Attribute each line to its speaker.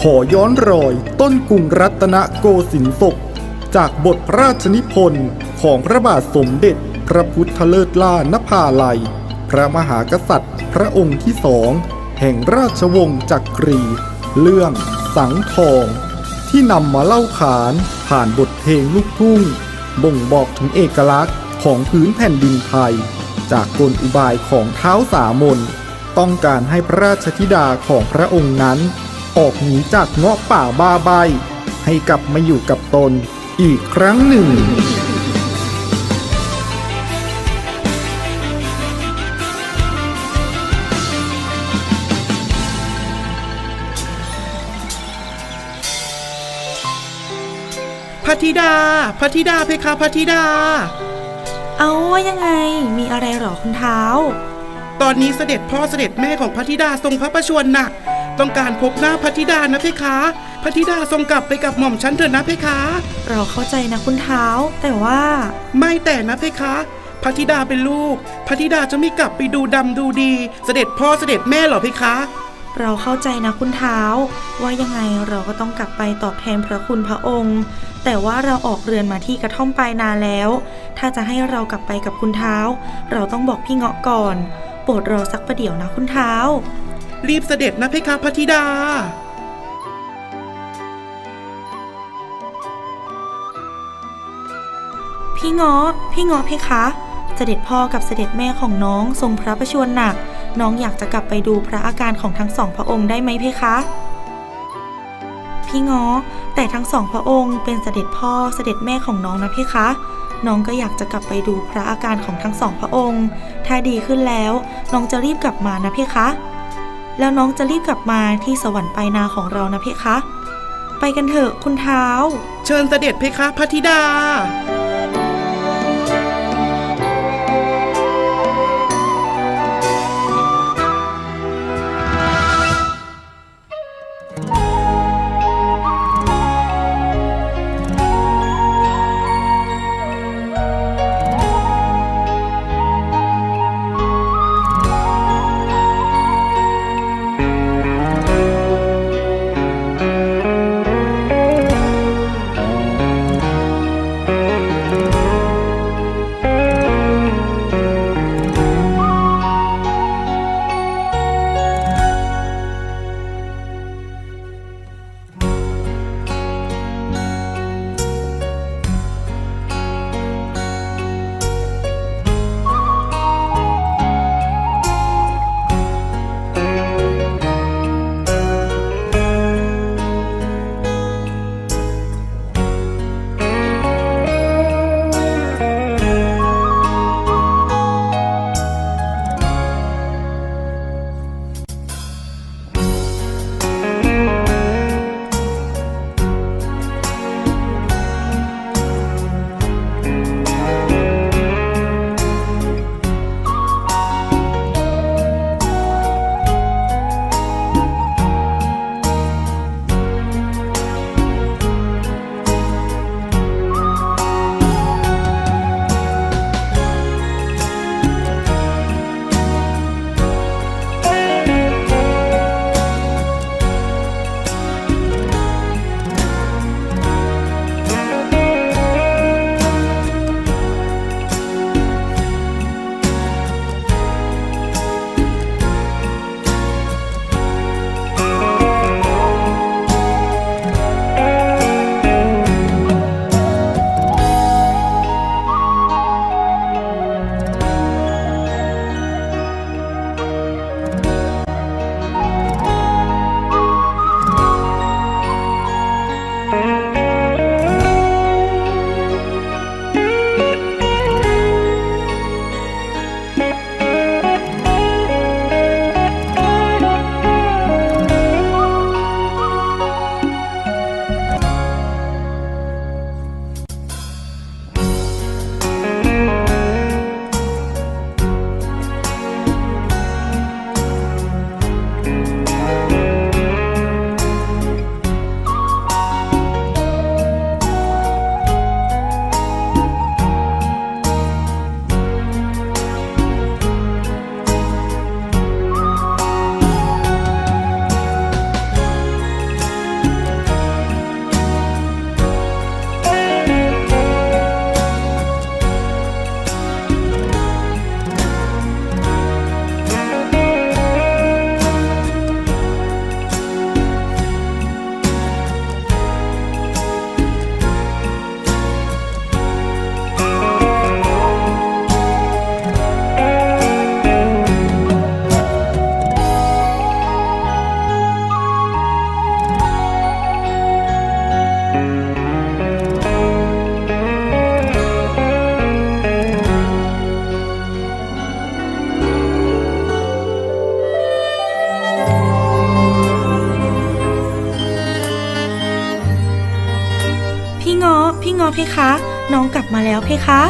Speaker 1: ขอย้อนรอยต้นกรุงรัตนโกสินทร์จากบทราชนิพนธ์ของพระบาทสมเด็จ พระพุทธเลิศล่านภาลัย พระมหากษัตริย์ พระองค์ที่สอง แห่งราชวงศ์จักรี เรื่องสังทอง ที่นำมาเล่าขานผ่านบทเพลงลูกทุ่ง บ่งบอกถึงเอกลักษณ์ของพื้นแผ่นดินไทย จากกลอุบายของเท้าสามน ต้องการให้พระราชธิดาของพระองค์นั้น ออกหนีจากเงาะป่าบาใบ ให้กลับมาอยู่กับตนอีกครั้งหนึ่ง
Speaker 2: พระธิดาพระธิดาเพคะพระธิดา
Speaker 3: เอาว่ายังไง มีอะไรหรอคุณเท้า
Speaker 2: ตอนนี้เสด็จพ่อเสด็จแม่ของพระธิดาทรงพระประชวรหนัก ต้องการพบหน้าพระธิดานะเพคะพระธิดาทรงกลับไปกับหม่อมฉันเถอะนะเพคะ
Speaker 3: เราเข้าใจนะคุณเท้า แต่ว่า
Speaker 2: ไม่แต่นะเพคะพระธิดาเป็นลูก พระธิดาจะไม่กลับไปดูดำดูดี เสด็จพ่อเสด็จแม่เหรอเพคะ
Speaker 3: เราเข้าใจนะคุณเท้า ว่ายังไงเราก็ต้องกลับไปตอบแทนพระคุณพระองค์ แต่ว่าเราออกเรือนมาที่กระท่อมปลายนาแล้ว ถ้าจะให้เรากลับไปกับคุณเท้า เราต้องบอกพี่เงาะก่อน โปรดรอสักประเดี๋ยวนะคุณเท้า
Speaker 2: รีบเสด็จนะเพคะพระธิดา
Speaker 3: พี่เงาะพี่เงาะเพคะ เสด็จพ่อกับเสด็จแม่ของน้องทรงพระประชวรหนัก น้องอยากจะกลับไปดูพระอาการของทั้งสองพระองค์ได้ไหมเพคะ พี่งาะแต่ทั้งสองพระองค์เป็นเสด็จพ่อเสด็จแม่ของน้องนะเพคะ น้องก็อยากจะกลับไปดูพระอาการของทั้งสองพระองค์ ถ้าดีขึ้นแล้ว น้องจะรีบกลับมานะเพคะ แล้วน้องจะรีบกลับมาที่สวรรค์ปลายนาของเรานะเพคะ ไปกันเถอะคุณเท้า
Speaker 2: เชิญเสด็จเพคะพระธิดา
Speaker 3: เพคะ น้องกลับมาแล้วเพคะ